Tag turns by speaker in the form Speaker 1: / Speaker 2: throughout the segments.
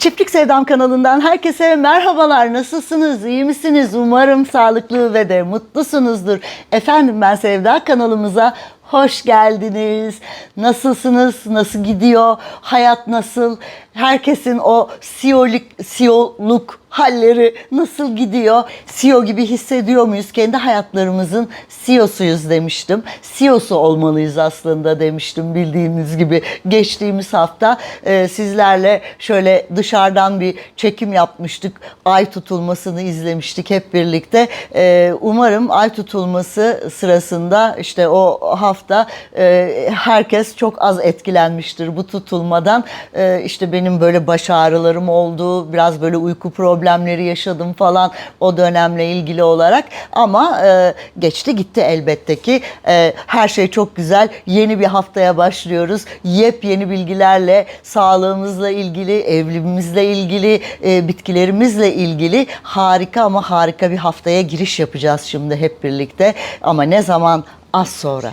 Speaker 1: Çiftlik Sevdam kanalından herkese merhabalar. Nasılsınız? İyi misiniz? Umarım sağlıklı ve de mutlusunuzdur. Efendim ben Sevda kanalımıza hoş geldiniz. Nasılsınız? Nasıl gidiyor? Hayat nasıl? Herkesin o siyolik, siyoluk halleri nasıl gidiyor? CEO gibi hissediyor muyuz? Kendi hayatlarımızın CEO'suyuz demiştim. CEO'su olmalıyız aslında demiştim bildiğiniz gibi. Geçtiğimiz hafta e, sizlerle şöyle dışarıdan bir çekim yapmıştık. Ay tutulmasını izlemiştik hep birlikte. E, umarım ay tutulması sırasında işte o hafta e, herkes çok az etkilenmiştir bu tutulmadan. E, işte benim böyle baş ağrılarım oldu, biraz böyle uyku problemleri yaşadım falan o dönemle ilgili olarak. Ama e, geçti gitti elbette ki. E, her şey çok güzel. Yeni bir haftaya başlıyoruz. Yepyeni bilgilerle sağlığımızla ilgili, evliliğimizle ilgili, e, bitkilerimizle ilgili harika ama harika bir haftaya giriş yapacağız şimdi hep birlikte. Ama ne zaman? Az sonra.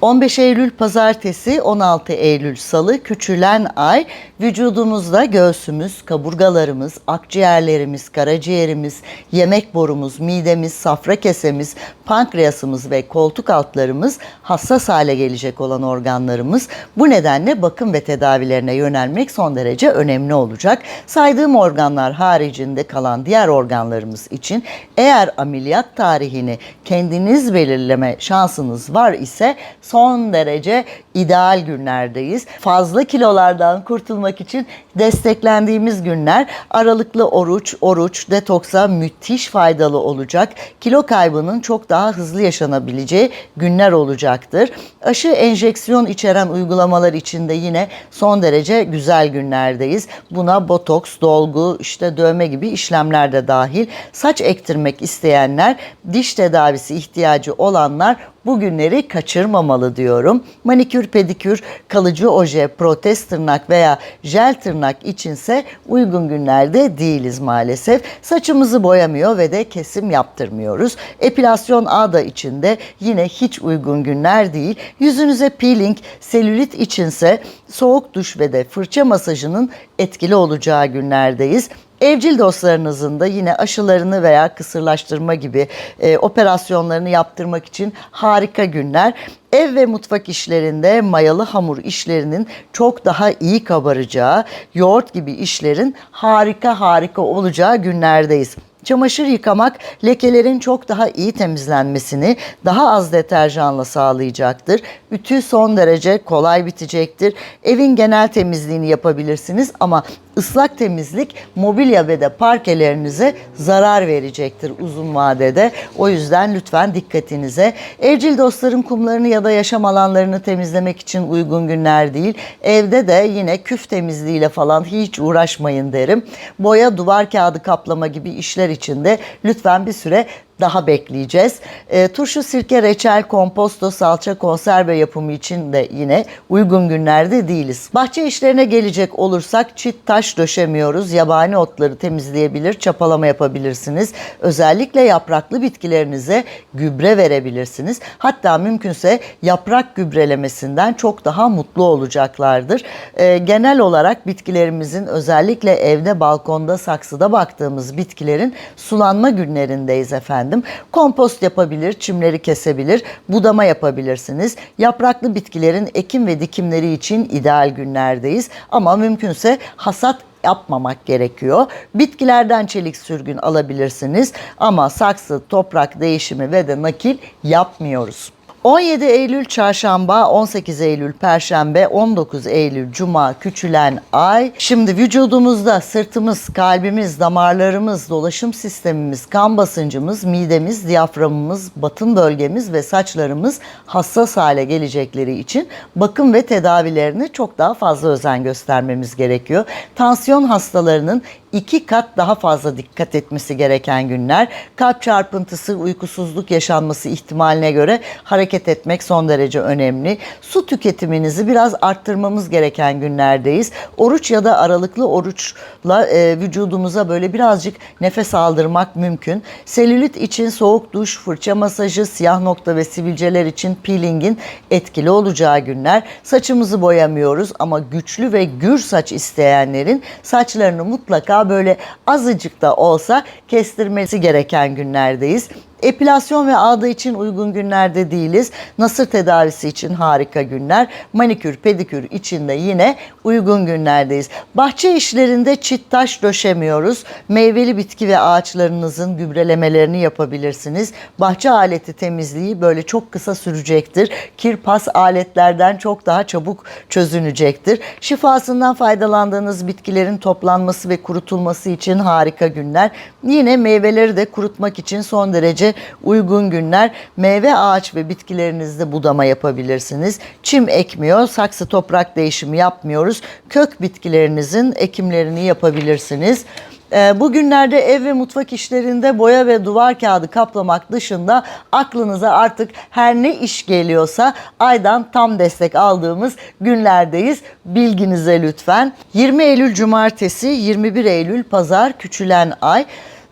Speaker 1: 15 Eylül pazartesi, 16 Eylül salı küçülen ay vücudumuzda göğsümüz, kaburgalarımız, akciğerlerimiz, karaciğerimiz, yemek borumuz, midemiz, safra kesemiz, pankreasımız ve koltuk altlarımız hassas hale gelecek olan organlarımız. Bu nedenle bakım ve tedavilerine yönelmek son derece önemli olacak. Saydığım organlar haricinde kalan diğer organlarımız için eğer ameliyat tarihini kendiniz belirleme şansınız var ise son derece ideal günlerdeyiz. Fazla kilolardan kurtulmak için desteklendiğimiz günler aralıklı oruç, oruç, detoksa müthiş faydalı olacak. Kilo kaybının çok daha hızlı yaşanabileceği günler olacaktır. Aşı enjeksiyon içeren uygulamalar için de yine son derece güzel günlerdeyiz. Buna botoks, dolgu, işte dövme gibi işlemler de dahil. Saç ektirmek isteyenler, diş tedavisi ihtiyacı olanlar bu günleri kaçırmamalı diyorum. Manikür, pedikür, kalıcı oje, protez tırnak veya jel tırnak içinse uygun günlerde değiliz maalesef. Saçımızı boyamıyor ve de kesim yaptırmıyoruz. Epilasyon ağda içinde yine hiç uygun günler değil. Yüzünüze peeling, selülit içinse soğuk duş ve de fırça masajının etkili olacağı günlerdeyiz. Evcil dostlarınızın da yine aşılarını veya kısırlaştırma gibi e, operasyonlarını yaptırmak için harika günler. Ev ve mutfak işlerinde mayalı hamur işlerinin çok daha iyi kabaracağı, yoğurt gibi işlerin harika harika olacağı günlerdeyiz. Çamaşır yıkamak lekelerin çok daha iyi temizlenmesini daha az deterjanla sağlayacaktır. Ütü son derece kolay bitecektir. Evin genel temizliğini yapabilirsiniz ama ıslak temizlik mobilya ve de parkelerinize zarar verecektir uzun vadede. O yüzden lütfen dikkatinize. Evcil dostların kumlarını ya da yaşam alanlarını temizlemek için uygun günler değil. Evde de yine küf temizliğiyle falan hiç uğraşmayın derim. Boya, duvar kağıdı kaplama gibi işler için de lütfen bir süre daha bekleyeceğiz. E, turşu, sirke, reçel, komposto, salça, konserve yapımı için de yine uygun günlerde değiliz. Bahçe işlerine gelecek olursak çit taş döşemiyoruz. Yabani otları temizleyebilir, çapalama yapabilirsiniz. Özellikle yapraklı bitkilerinize gübre verebilirsiniz. Hatta mümkünse yaprak gübrelemesinden çok daha mutlu olacaklardır. E, genel olarak bitkilerimizin özellikle evde, balkonda, saksıda baktığımız bitkilerin sulanma günlerindeyiz efendim efendim. Kompost yapabilir, çimleri kesebilir, budama yapabilirsiniz. Yapraklı bitkilerin ekim ve dikimleri için ideal günlerdeyiz. Ama mümkünse hasat yapmamak gerekiyor. Bitkilerden çelik sürgün alabilirsiniz ama saksı, toprak değişimi ve de nakil yapmıyoruz. 17 Eylül çarşamba, 18 Eylül perşembe, 19 Eylül cuma küçülen ay. Şimdi vücudumuzda sırtımız, kalbimiz, damarlarımız, dolaşım sistemimiz, kan basıncımız, midemiz, diyaframımız, batın bölgemiz ve saçlarımız hassas hale gelecekleri için bakım ve tedavilerine çok daha fazla özen göstermemiz gerekiyor. Tansiyon hastalarının iki kat daha fazla dikkat etmesi gereken günler. Kalp çarpıntısı, uykusuzluk yaşanması ihtimaline göre hareket etmek son derece önemli. Su tüketiminizi biraz arttırmamız gereken günlerdeyiz. Oruç ya da aralıklı oruçla e, vücudumuza böyle birazcık nefes aldırmak mümkün. Selülit için soğuk duş, fırça masajı, siyah nokta ve sivilceler için peelingin etkili olacağı günler. Saçımızı boyamıyoruz ama güçlü ve gür saç isteyenlerin saçlarını mutlaka böyle azıcık da olsa kestirmesi gereken günlerdeyiz. Epilasyon ve ağda için uygun günlerde değiliz. Nasır tedavisi için harika günler. Manikür, pedikür için de yine uygun günlerdeyiz. Bahçe işlerinde çit taş döşemiyoruz. Meyveli bitki ve ağaçlarınızın gübrelemelerini yapabilirsiniz. Bahçe aleti temizliği böyle çok kısa sürecektir. Kirpas aletlerden çok daha çabuk çözünecektir. Şifasından faydalandığınız bitkilerin toplanması ve kurutulması için harika günler. Yine meyveleri de kurutmak için son derece uygun günler. Meyve ağaç ve bitkilerinizde budama yapabilirsiniz. Çim ekmiyor, saksı toprak değişimi yapmıyoruz. Kök bitkilerinizin ekimlerini yapabilirsiniz. Ee, Bugünlerde ev ve mutfak işlerinde boya ve duvar kağıdı kaplamak dışında aklınıza artık her ne iş geliyorsa aydan tam destek aldığımız günlerdeyiz. Bilginize lütfen. 20 Eylül Cumartesi, 21 Eylül Pazar küçülen ay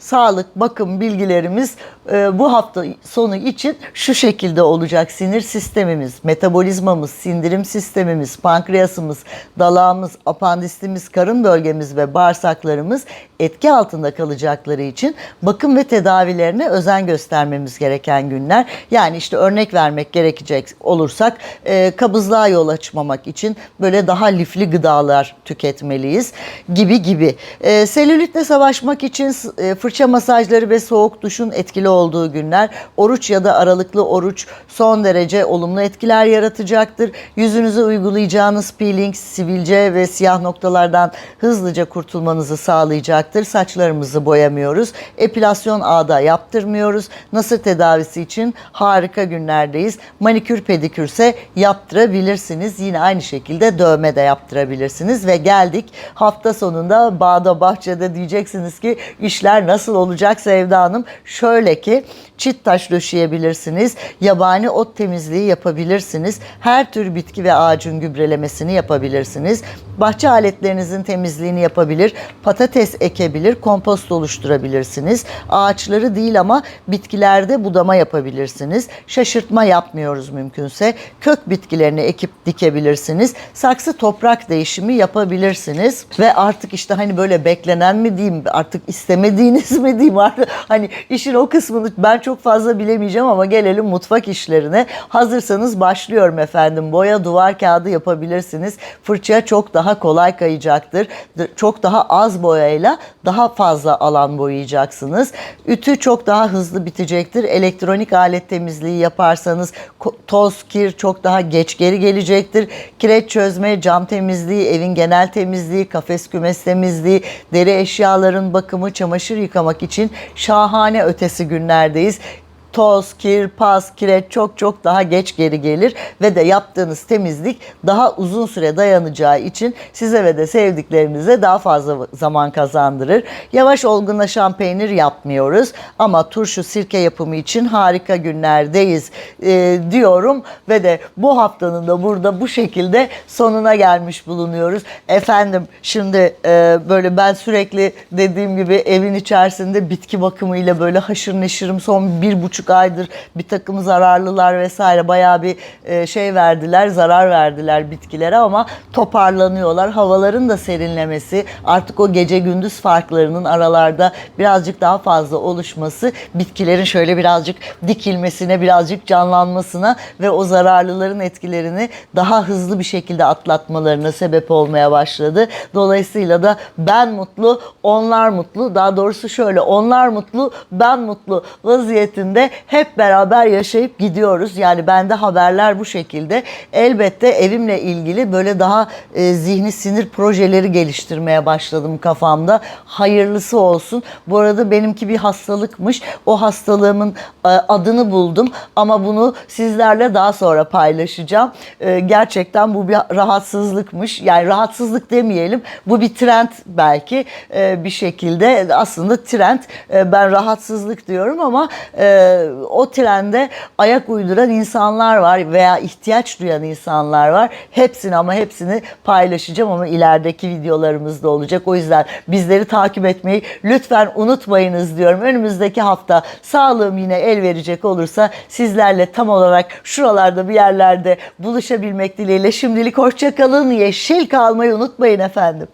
Speaker 1: sağlık, bakım bilgilerimiz e, bu hafta sonu için şu şekilde olacak. Sinir sistemimiz, metabolizmamız, sindirim sistemimiz, pankreasımız, dalağımız, apandisimiz, karın bölgemiz ve bağırsaklarımız etki altında kalacakları için bakım ve tedavilerine özen göstermemiz gereken günler. Yani işte örnek vermek gerekecek olursak e, kabızlığa yol açmamak için böyle daha lifli gıdalar tüketmeliyiz gibi gibi. E, selülitle savaşmak için e, fırça masajları ve soğuk duşun etkili olduğu günler. Oruç ya da aralıklı oruç son derece olumlu etkiler yaratacaktır. Yüzünüze uygulayacağınız peeling, sivilce ve siyah noktalardan hızlıca kurtulmanızı sağlayacaktır. Saçlarımızı boyamıyoruz. Epilasyon ağda yaptırmıyoruz. Nasır tedavisi için harika günlerdeyiz. Manikür pedikürse yaptırabilirsiniz. Yine aynı şekilde dövme de yaptırabilirsiniz ve geldik hafta sonunda bağda bahçede diyeceksiniz ki işler nasıl olacak Sevda Hanım? Şöyle ki çit taş döşeyebilirsiniz. Yabani ot temizliği yapabilirsiniz. Her tür bitki ve ağacın gübrelemesini yapabilirsiniz. Bahçe aletlerinizin temizliğini yapabilir. Patates ekebilir, kompost oluşturabilirsiniz. Ağaçları değil ama bitkilerde budama yapabilirsiniz. Şaşırtma yapmıyoruz mümkünse. Kök bitkilerini ekip dikebilirsiniz. Saksı toprak değişimi yapabilirsiniz. Ve artık işte hani böyle beklenen mi diyeyim, artık istemediğiniz mi diyeyim artık hani işin o kısmını ben çok fazla bilemeyeceğim ama gelelim mutfak işlerine. Hazırsanız başlıyorum efendim. Boya duvar kağıdı yapabilirsiniz. Fırça çok daha kolay kayacaktır. Çok daha az boyayla daha fazla alan boyayacaksınız. Ütü çok daha hızlı bitecektir. Elektronik alet temizliği yaparsanız toz, kir çok daha geç geri gelecektir. Kireç çözme, cam temizliği, evin genel temizliği, kafes kümes temizliği, deri eşyaların bakımı, çamaşır yıkamak için şahane ötesi günlerdeyiz toz, kir, pas, kireç çok çok daha geç geri gelir ve de yaptığınız temizlik daha uzun süre dayanacağı için size ve de sevdiklerinize daha fazla zaman kazandırır. Yavaş olgunlaşan peynir yapmıyoruz ama turşu sirke yapımı için harika günlerdeyiz e, diyorum ve de bu haftanın da burada bu şekilde sonuna gelmiş bulunuyoruz. Efendim şimdi e, böyle ben sürekli dediğim gibi evin içerisinde bitki bakımıyla böyle haşır neşirim son bir buçuk aydır bir takım zararlılar vesaire bayağı bir e, şey verdiler zarar verdiler bitkilere ama toparlanıyorlar. Havaların da serinlemesi artık o gece gündüz farklarının aralarda birazcık daha fazla oluşması bitkilerin şöyle birazcık dikilmesine birazcık canlanmasına ve o zararlıların etkilerini daha hızlı bir şekilde atlatmalarına sebep olmaya başladı. Dolayısıyla da ben mutlu, onlar mutlu. Daha doğrusu şöyle onlar mutlu, ben mutlu vaziyetinde hep beraber yaşayıp gidiyoruz. Yani bende haberler bu şekilde. Elbette evimle ilgili böyle daha e, zihni sinir projeleri geliştirmeye başladım kafamda. Hayırlısı olsun. Bu arada benimki bir hastalıkmış. O hastalığımın e, adını buldum ama bunu sizlerle daha sonra paylaşacağım. E, gerçekten bu bir rahatsızlıkmış. Yani rahatsızlık demeyelim. Bu bir trend belki e, bir şekilde. Aslında trend. E, ben rahatsızlık diyorum ama e, o trende ayak uyduran insanlar var veya ihtiyaç duyan insanlar var. Hepsini ama hepsini paylaşacağım ama ilerideki videolarımızda olacak. O yüzden bizleri takip etmeyi lütfen unutmayınız diyorum. Önümüzdeki hafta sağlığım yine el verecek olursa sizlerle tam olarak şuralarda bir yerlerde buluşabilmek dileğiyle şimdilik hoşça kalın. Yeşil kalmayı unutmayın efendim.